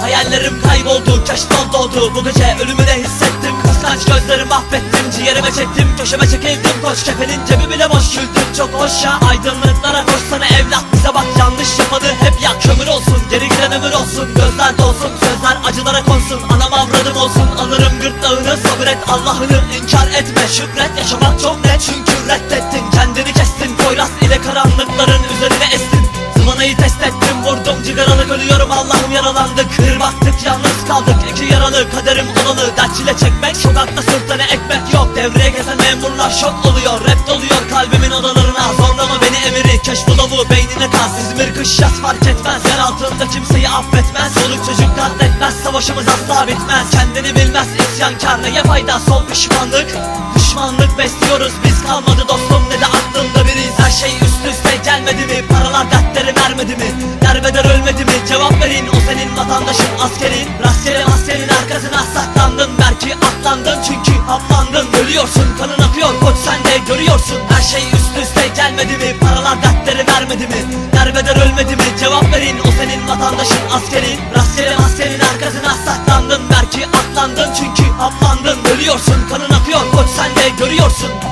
Hayallerim kayboldu keşfon doğdu Bu gece ölümü de hissettim Kıskanç gözlerimi mahvettim Ciğerime çektim köşeme çekildim. Koç kefenin cebi bile boş güldüm Çok hoş ya. Aydınlıklara koşsana evlat Bize bak yanlış yapanı hep yak kömür olsun Geri giden ömür olsun Gözler dolsun sözler acılara konsun. Anam avradım olsun alırım gırtlağını Sabret Allah'ını inkar etme. Şükret yaşamak çok net çünkü reddettin. Kendini kestin Poyraz ile karanlıkların kaldık iki yaralı kaderim olalı Dert çile çekmek sokakta sırtına ekmek yok. Devreye gezen memurlar şok oluyor Rap doluyor kalbimin odalarına. Zorlama beni emiri keşfu dolu beynine kaz İzmir kış yaz fark etmez. Yer altında kimseyi affetmez. Soluk çocuk katletmez Savaşımız asla bitmez. Kendini bilmez isyankar. Neye fayda? Sol pişmanlık. Düşmanlık besliyoruz biz. Kalmadı dostum ne de aklımda biriz Her şey üst üste gelmedi mi? Paralar dertleri vermedi mi? Derbeder ölmedi mi? Cevap verin. O senin vatandaşın askerin Rastgele maskenin arkasına saklandın. Belki atlandın çünkü haplandın. Ölüyorsun kanın akıyor. Koç sen de görüyorsun. Her şey üst üste gelmedi mi? Paralar dertleri vermedi mi? Derbeder ölmedi mi? Cevap verin. O senin vatandaşın askerin. Rastgele maskenin arkasına saklandın. Belki atlandın çünkü haplandın. Ölüyorsun kanın akıyor. Koç sen de görüyorsun